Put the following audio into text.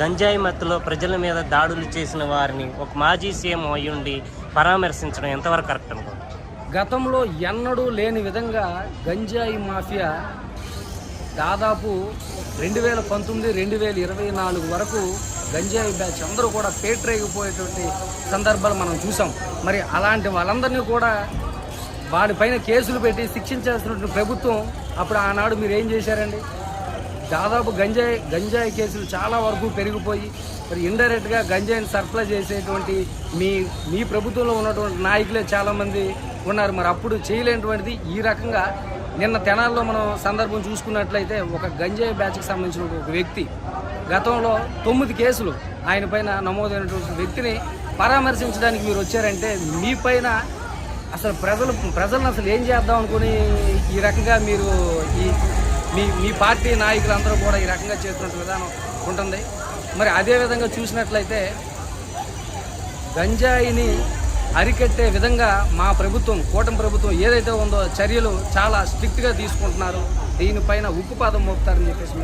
గంజాయి మత్తులో ప్రజల మీద దాడులు చేసిన వారిని ఒక మాజీ సీఎం అయ్యుండి పరామర్శించడం ఎంతవరకు కరెక్ట్ అనుకో గతంలో ఎన్నడూ లేని విధంగా గంజాయి మాఫియా దాదాపు రెండు వేల పంతొమ్మిది రెండు వేల ఇరవై నాలుగు వరకు గంజాయి బ్యాచ్ అందరూ కూడా పేటరేగిపోయేటువంటి సందర్భాలు మనం చూసాం. మరి అలాంటి వాళ్ళందరినీ కూడా వాడిపైన కేసులు పెట్టి శిక్షించాల్సినటువంటి ప్రభుత్వం అప్పుడు ఆనాడు మీరు ఏం చేశారండి? దాదాపు గంజాయి గంజాయి కేసులు చాలా వరకు పెరిగిపోయి మరి ఇండైరెక్ట్గా గంజాయిని సరఫరా చేసేటువంటి మీ మీ ప్రభుత్వంలో ఉన్నటువంటి నాయకులే చాలామంది ఉన్నారు. మరి అప్పుడు చేయలేనటువంటిది ఈ రకంగా నిన్న తెనాల్లో మనం సందర్భం చూసుకున్నట్లయితే ఒక గంజాయి బ్యాచ్కి సంబంధించిన ఒక వ్యక్తి గతంలో తొమ్మిది కేసులు ఆయన పైన నమోదైనటువంటి వ్యక్తిని పరామర్శించడానికి మీరు వచ్చారంటే మీ పైన అసలు ప్రజలు ప్రజలను అసలు ఏం చేద్దాం అనుకుని ఈ రకంగా మీరు ఈ మీ మీ పార్టీ నాయకులందరూ కూడా ఈ రకంగా చేస్తున్న విధానం ఉంటుంది. మరి అదే విధంగా చూసినట్లయితే గంజాయిని అరికట్టే విధంగా మా ప్రభుత్వం కూటమి ప్రభుత్వం ఏదైతే ఉందో చర్యలు చాలా స్ట్రిక్ట్గా తీసుకుంటున్నారు. దీనిపైన ఉక్కుపాదం మోపుతారని చెప్పేసి